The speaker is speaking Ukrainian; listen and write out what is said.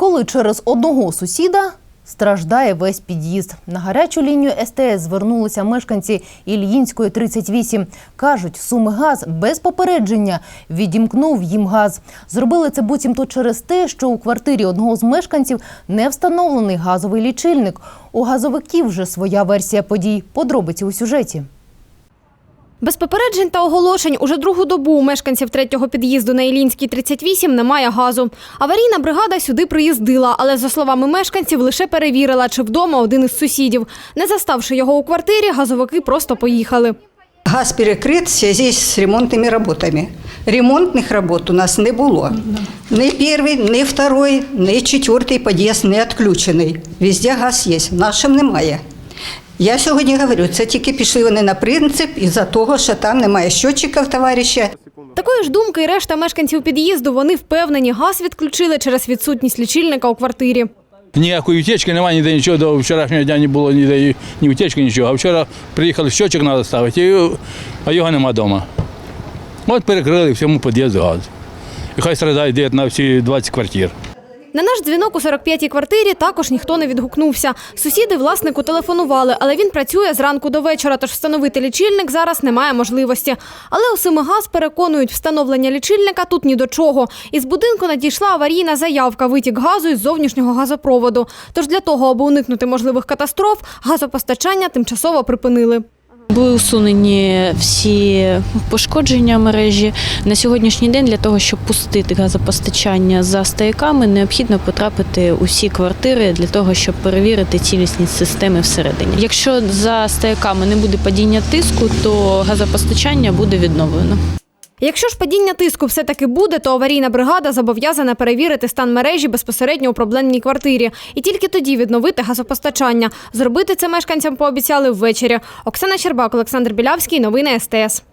Коли через одного сусіда страждає весь під'їзд. На гарячу лінію СТС звернулися мешканці Ільїнської 38. Кажуть, Сумигаз без попередження відімкнув їм газ. Зробили це буцімто через те, що у квартирі одного з мешканців не встановлений газовий лічильник. У газовиків вже своя версія подій. Подробиці у сюжеті. Без попереджень та оголошень уже другу добу у мешканців третього під'їзду на Ілінській 38 немає газу. Аварійна бригада сюди приїздила, але за словами мешканців, лише перевірила, чи вдома один із сусідів. Не заставши його у квартирі, газовики просто поїхали. Газ перекрит в связи з ремонтними роботами. Ремонтних робот у нас не було. Ні перший, ні второй, ні четвертий під'їзд не відключений. Везде газ є, в нашому немає. Я сьогодні говорю, це тільки пішли вони на принцип із-за того, що там немає щотчиків товариша. Такої ж думки і решта мешканців під'їзду вони впевнені, газ відключили через відсутність лічильника у квартирі. Ніякої утечки немає, ніде нічого до вчорашнього дня не було ніде ні утечки, нічого. А вчора приїхали, щочок треба ставити, а його нема вдома. От перекрили всьому під'їзду газ. І хай страдає де на всі 20 квартир. На наш дзвінок у 45-й квартирі також ніхто не відгукнувся. Сусіди власнику телефонували, але він працює зранку до вечора, тож встановити лічильник зараз немає можливості. Але у Симигаз переконують, встановлення лічильника тут ні до чого. Із будинку надійшла аварійна заявка витік газу із зовнішнього газопроводу. Тож для того, аби уникнути можливих катастроф, газопостачання тимчасово припинили. Були усунені всі пошкодження мережі. На сьогоднішній день для того, щоб пустити газопостачання за стояками, необхідно потрапити у всі квартири для того, щоб перевірити цілісність системи всередині. Якщо за стояками не буде падіння тиску, то газопостачання буде відновлено. Якщо ж падіння тиску все-таки буде, то аварійна бригада зобов'язана перевірити стан мережі безпосередньо у проблемній квартирі і тільки тоді відновити газопостачання. Зробити це мешканцям пообіцяли ввечері. Оксана Щербак, Олександр Білявський. Новини СТС.